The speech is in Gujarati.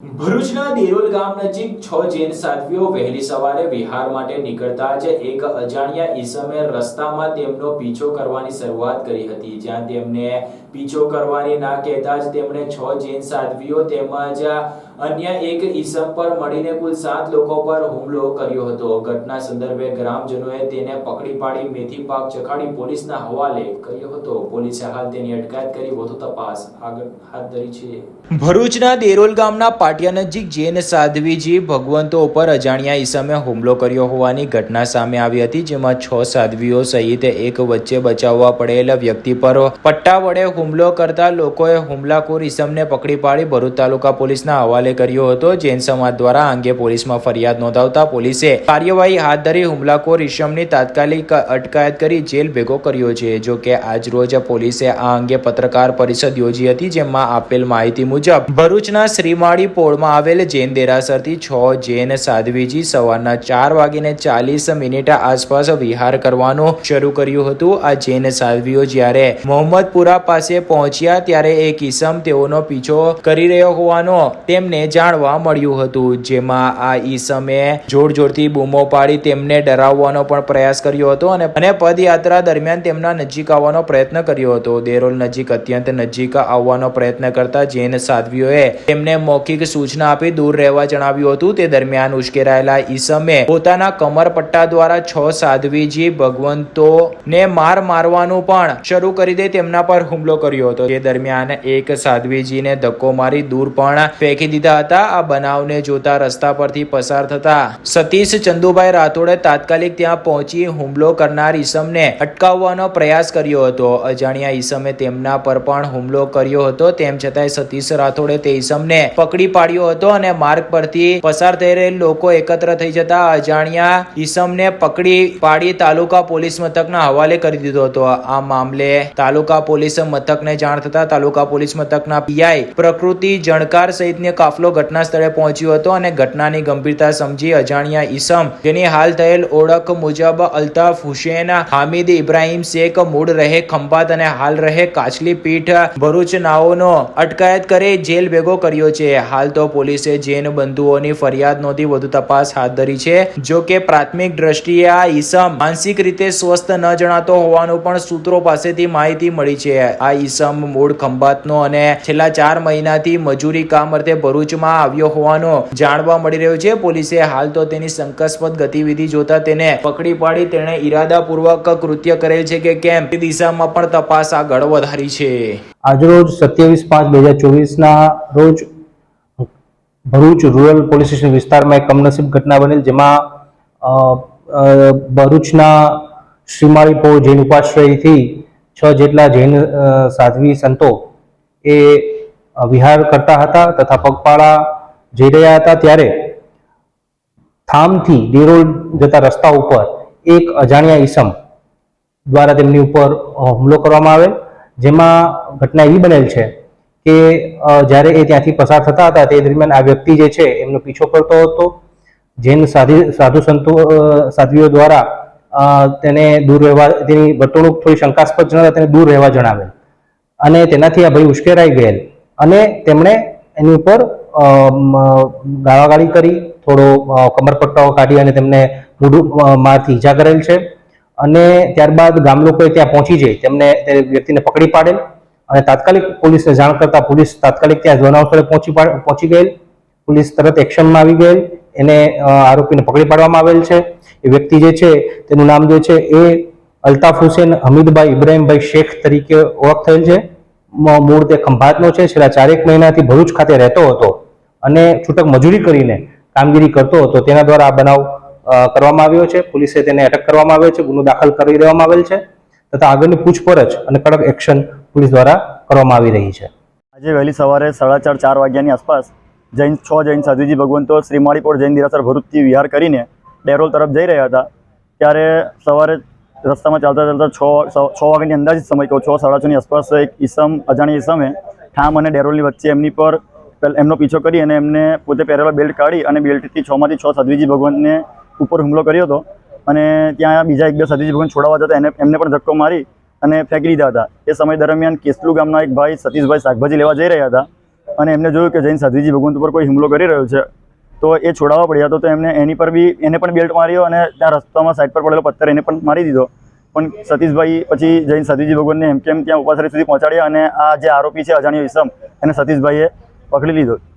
ભરૂચના દેરોલ ગામ નજીક છ જૈન સાધ્વીઓ વહેલી સવારે વિહાર માટે નીકળતા જ એક અજાણ્યા ઈસમે રસ્તામાં તેમનો પીછો કરવાની શરૂઆત કરી હતી. જ્યાં તેમને પીછો કરવાની ના કહેતા જ તેમણે છ જૈન સાધ્વીઓ તેમજ અન્ય એક ઈસમ પર મળીને કુલ સાત લોકો પર હુમલો કર્યો હતો. ઘટના સંદર્ભે ગ્રામજનોએ તેને પકડી પાડી મેથી પાક ચખાડી પોલીસના હવાલે કર્યો હતો. પોલીસે હાલ તેની અટકાયત કરી વધુ તપાસ આગળ હાથ ધરી છે. ભરૂચના દેરોલ ગામના પાટિયા નજીક જૈન સાધ્વીજી ભગવંતો ઉપર અજાણ્યા ઈસમે હુમલો કર્યો હોવાની ઘટના સામે આવી હતી, જેમાં છ સાધ્વીઓ સહિત એક વચ્ચે બચાવવા પડેલા વ્યક્તિ પર પટ્ટા વડે હુમલો કરતા લોકોએ હુમલાખોર ઈસમને પકડી પાડી ભરૂચ તાલુકા પોલીસના હવાલે કર્યો હતો. જૈન સમાજ દ્વારા અંગે પોલીસમાં ફરિયાદ નોંધાવતા પોલીસે કાર્યવાહી હાથ ધરી હુમલાખોર ઈસમની તાત્કાલિક અટકાયત કરી જેલ ભેગો કર્યો છે. જો કે આજ રોજ પોલીસે આ અંગે પત્રકાર પરિષદ યોજી હતી, જેમાં આપેલ માહિતી મુજબ ભરૂચના શ્રીમાળી પોળમાં આવેલ જૈન દેરાસરથી છ જૈન સાધ્વીજી સવારના ચાર વાગીને ચાલીસ મિનિટ આસપાસ વિહાર કરવાનું શરૂ કર્યું હતું. આ જૈન સાધ્વીઓ જ્યારે મોહમ્મદપુરા પાસે પહોંચ્યા, ત્યારે એક ઈસમ તેઓનો પીછો કરી રહ્યો હોવાનો તેમને જાણવા મળ્યું હતું, જેમાં આ ઈસમે જોર જોરથી બૂમો પાડી તેમને ડરાવવાનો પણ પ્રયાસ કર્યો હતો અને અને પદયાત્રા દરમિયાન તેમના નજીક આવવાનો પ્રયત્ન કર્યો હતો. દેરોલ નજીક અત્યંત નજીક આવવાનો પ્રયત્ન કરતા જૈન સાધ્વીઓએ તેમને મૌખિક સૂચના આપી દૂર રહેવા જણાવ્યું હતું. તે દરમિયાન ઉશ્કેરાયેલા ઈસમે પોતાના કમરપટ્ટા દ્વારા છ સાધ્વીજી ભગવંતો ને માર મારવાનું પણ શરૂ કરી દે તેમના પર હુમલો કર્યો હતો. તે દરમિયાન એક સાધ્વીજીને ધક્કો મારી દૂર પણ ફેંકી દીધા હતા. આ બનાવને જોતા રસ્તા પરથી પસાર થતા સતીશ ચંદુભાઈ રાઠોડે તાત્કાલિક ત્યાં પહોંચી હુમલો કરનાર ઈસમને અટકાવવાનો પ્રયાસ કર્યો હતો. અજાણ્યા ઈસમે તેમના પર પણ હુમલો કર્યો હતો. તેમ છતાંય સતીશ રાઠોડે તે ઈસમને પકડી પાડ્યો હતો અને માર્ગ પરથી પસાર થઈ રહેલ લોકો એકત્ર થઈ જતા અજાણ્યા ઈસમને પકડી પાડી તાલુકા પોલીસ મથકના હવાલે કરી દીધો હતો. આ મામલે તાલુકા પોલીસ મથકને જાણ થતા તાલુકા પોલીસ મથકના પીઆઈ પ્રકૃતિ જણકાર સહિતનો કાફલો ઘટના સ્થળે પહોંચ્યો હતો અને ઘટનાની ગંભીરતા સમજી અજાણ્યા ઈસમ, જેની હાલ થયેલ ઓળખ મુજબ અલ્તાફ હુસેન, હામિદ ઇબ્રાહીમ શેખ, મૂળ રહે ખંભાત અને હાલ રહે કાચલી પીઠ ભરૂચ નાઓનો અટકાયત કરી જેલ ભેગો કર્યો છે. હાલ તો પોલીસે જૈન બંધુઓની ફરિયાદ નોંધી વધુ તપાસ હાથ ધરી છે. જો કે પ્રાથમિક દ્રષ્ટિએ આ ઈસમ માનસિક રીતે સ્વસ્થ ન જણાતો હોવાનું પણ સૂત્રો પાસેથી માહિતી મળી છે. આ ઈસમ મૂળ ખંભાતનો અને છેલ્લા ચાર મહિનાથી મજૂરી કામ અર્થે ભરૂચમાં આવ્યો હોવાનું જાણવા મળી રહ્યું છે. પોલીસે હાલ તો તેની શંકાસ્પદ ગતિવિધિ જોતા તેને પકડી પાડી. તેણે ઈરાદાપૂર્વક કૃત્ય કરેલ છે કે કેમ? તે દિશામાં પણ તપાસ આગળ વધારી છે. આજરોજ સત્યાવીસ પાંચ બે હજાર ચોવીસના રોજ ભરૂચ રૂરલ પોલીસ સ્ટેશન વિસ્તારમાં એક કમનસીબ ઘટના બનેલ, જેમાં ભરૂચના શ્રીમાળીપોળ જૈન ઉપાશ્રયથી છ જેટલા જૈન સાધ્વી સંતો એ વિહાર કરતા હતા તથા પગપાળા જઈ રહ્યા હતા ત્યારે થામથી દેરોલ જતા રસ્તા ઉપર એક અજાણ્યા ઈસમ દ્વારા તેમની ઉપર હુમલો કરવામાં આવેલ. જેમાં ઘટના એવી બનેલ છે કે જ્યારે એ ત્યાંથી પસાર થતા હતા તે દરમિયાન આ વ્યક્તિ જે છે એમનો પીછો કરતો હતો. જૈન સાધી, સાધુ સંતો સાધ્વીઓ દ્વારા તેને દૂર રહેવા, તેની વર્તણૂક થોડી શંકાસ્પદ જણાતા તેને દૂર રહેવા જણાવેલ. અને તેનાથી આ ભાઈ ઉશ્કેરાઈ ગયેલ. અને તેમણે એની ઉપર ગાળાગાળી કરી, થોડો કમરપટ્ટાઓ કાઢી અને તેમને મૂઢું મારથી ઈજા કરેલ છે. અને ત્યારબાદ ગામ લોકોએ ત્યાં પહોંચી જઈ, તેમને તે વ્યક્તિને પકડી પાડેલ અને તાત્કાલિક પોલીસને જાણ કરતા પોલીસ તાત્કાલિક ત્યાં બનાવ સ્થળે પહોંચી પહોંચી ગયેલ. પોલીસ તરત એક્શનમાં આવી ગયેલ. એને આરોપીને પકડી પાડવામાં આવેલ છે. એ વ્યક્તિ જે છે, તેનું નામ જે છે એ અલ્તાફ હુસેન હમીદભાઈ ઇબ્રાહીમભાઈ શેખ તરીકે ઓળખ થયેલ છે. મૂળ તે ખંભાતનો છે. છેલ્લા ચારેક મહિનાથી ભરૂચ ખાતે રહેતો હતો અને છૂટક મજૂરી કરીને કામગીરી કરતો હતો. તેના દ્વારા આ બનાવ કરવામાં આવ્યો છે. પોલીસે તેને અટક કરવામાં આવ્યો છે. ગુનો દાખલ કરી દેવામાં આવેલ છે તથા આગળની પૂછપરછ અને કડક એક્શન પોલીસ દ્વારા કરવામાં આવી રહી છે. આજે વહેલી સવારે સાડા ચાર ચાર વાગ્યાની આસપાસ જૈન, છ જૈન સાધુજી ભગવંતો શ્રીમાળીપોળ જૈન દિરાસર ભરૂચથી વિહાર કરીને ડેરોલ તરફ જઈ રહ્યા હતા. ત્યારે સવારે રસ્તામાં ચાલતા ચાલતા છ છ વાગ્યાની અંદાજિત સમય કહું છ સાડા છની આસપાસ એક ઈસમ, અજાણી ઈસમે ઠામ અને ડેરોલની વચ્ચે એમની પર એમનો પીછો કરી અને એમને પોતે પહેરેલો બેલ્ટ કાઢી અને બેલ્ટથી છમાંથી છ સદવીજી ભગવાનને ઉપર હુમલો કર્યો હતો. અને ત્યાં બીજા એક બે સાધ્વીજી ભગવાન છોડાવવા જતા એને, એમને પણ ધક્કો મારી અને ફેંકી દીધા હતા. એ સમય દરમિયાન કેસલુ ગામના એક ભાઈ સતીશભાઈ શાકભાજી લેવા જઈ રહ્યા હતા અને એમને જોયું કે જૈન સાધ્વીજી ભગવંત ઉપર કોઈ હુમલો કરી રહ્યો છે. તો એ છોડાવવા પડ્યા તો તો એમને એની પર બી, એને પણ બેલ્ટ માર્યો અને ત્યાં રસ્તામાં સાઈડ પર પડેલો પથ્થર એને પણ મારી દીધો. પણ સતીશભાઈ, પછી જૈન સતીશજી ભગવાનને એમ કેમ ત્યાં ઉપાસરી સુધી પહોંચાડ્યા અને આ જે આરોપી છે અજાણ્યો ઈસમ, એને સતીશભાઈએ પકડી લીધો.